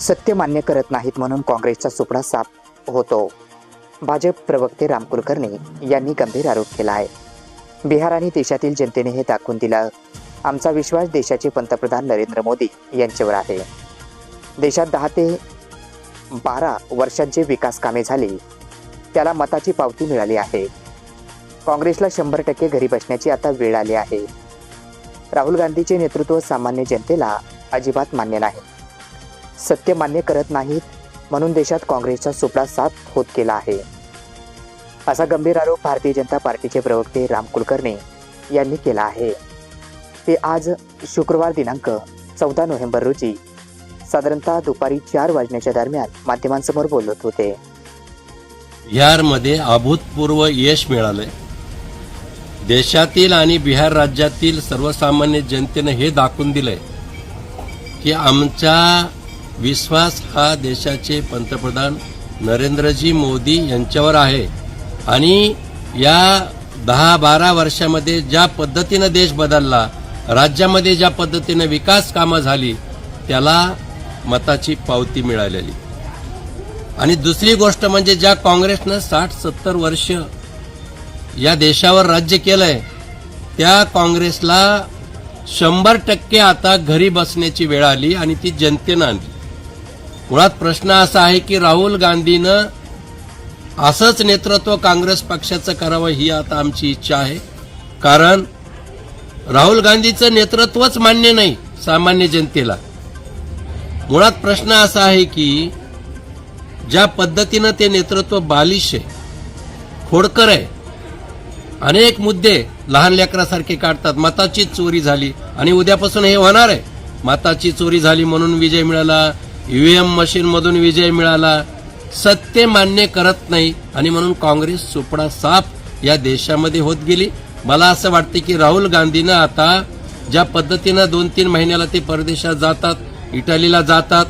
सत्य मान्य करत नाहीत म्हणून काँग्रेसचा सुपडा साफ होतो. भाजप प्रवक्ते राम कुलकर्णी यांनी गंभीर आरोप केला आहे बिहार आणि देशातील जनतेने हे दाखवून दिलं. आमचा विश्वास देशाचे पंतप्रधान नरेंद्र मोदी यांच्यावर आहे. देशात दहा ते बारा वर्षात जे विकास कामे झाली. त्याला मताची पावती मिळाली आहे. काँग्रेसला शंभर टक्के घरी बसण्याची आता वेळ आली आहे. राहुल गांधीचे नेतृत्व सामान्य जनतेला अजिबात मान्य नाही. सत्य मान्य करत नाहीत म्हणून देशात काँग्रेसचा सुपडा साफ होत गेला आहे. असा गंभीर आरोप भारतीय जनता पार्टीचे प्रवक्ते राम कुलकर्णी यांनी केला आहे. ते आज शुक्रवार दिनांक चौदा नोव्हेंबर रोजी साधारणतः दुपारी चार वाजण्याच्या दरम्यान माध्यमांसमोर बोलत होते. बिहारमध्ये अभूतपूर्व यश मिळालंय. देशातील आणि बिहार राज्यातील सर्वसामान्य जनतेनं हे दाखवून दिलंय की आमच्या विश्वास हा देशाचे पंतप्रधान नरेंद्रजी मोदी यांच्यावर आहे. आणि या दहा बारा वर्षामध्ये ज्या पद्धतीनं देश बदलला राज्यामध्ये ज्या पद्धतीनं विकास कामं झाली त्याला मताची पावती मिळालेली. आणि दुसरी गोष्ट म्हणजे ज्या काँग्रेसनं साठ सत्तर वर्ष या देशावर राज्य केलंय त्या काँग्रेसला शंभर टक्के आता घरी बसण्याची वेळ आली आणि ती जनतेनं आणली. मुळात प्रश्न असा आहे की राहुल गांधीनं असंच नेतृत्व काँग्रेस पक्षाचं करावं ही आता आमची इच्छा आहे. कारण राहुल गांधीचं नेतृत्वच मान्य नाही सामान्य जनतेला. मुळात प्रश्न असा आहे की ज्या पद्धतीनं ते नेतृत्व बालिश आहे खोडकर आहे अनेक मुद्दे लहान लेकरासारखे काढतात. मताची चोरी झाली आणि उद्यापासून हे होणार आहे. मताची चोरी झाली म्हणून विजय मिळाला ईव्हीएम मशीनमधून विजय मिळाला. सत्य मान्य करत नाही. आणि म्हणून काँग्रेस सुपडा साफ या देशामध्ये होत गेली. मला असं वाटतं की राहुल गांधीनं आता ज्या पद्धतीनं दोन तीन महिन्याला ते परदेशात जातात इटालीला जातात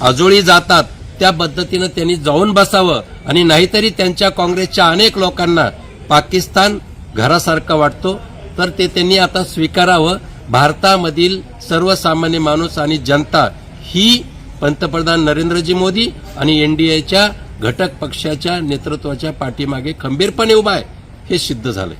आजोळी जातात त्या पद्धतीनं त्यांनी जाऊन बसावं. आणि नाहीतरी त्यांच्या काँग्रेसच्या अनेक लोकांना पाकिस्तान घरासारखा वाटतो. तर ते त्यांनी आता स्वीकारावं. भारतामधील सर्वसामान्य माणूस आणि जनता ही पंतप्रधान नरेंद्रजी मोदी आणि एनडीएच्या घटक पक्षाच्या नेतृत्वाच्या पाठीमागे खंबीरपणे उभा आहे हे सिद्ध झालंय.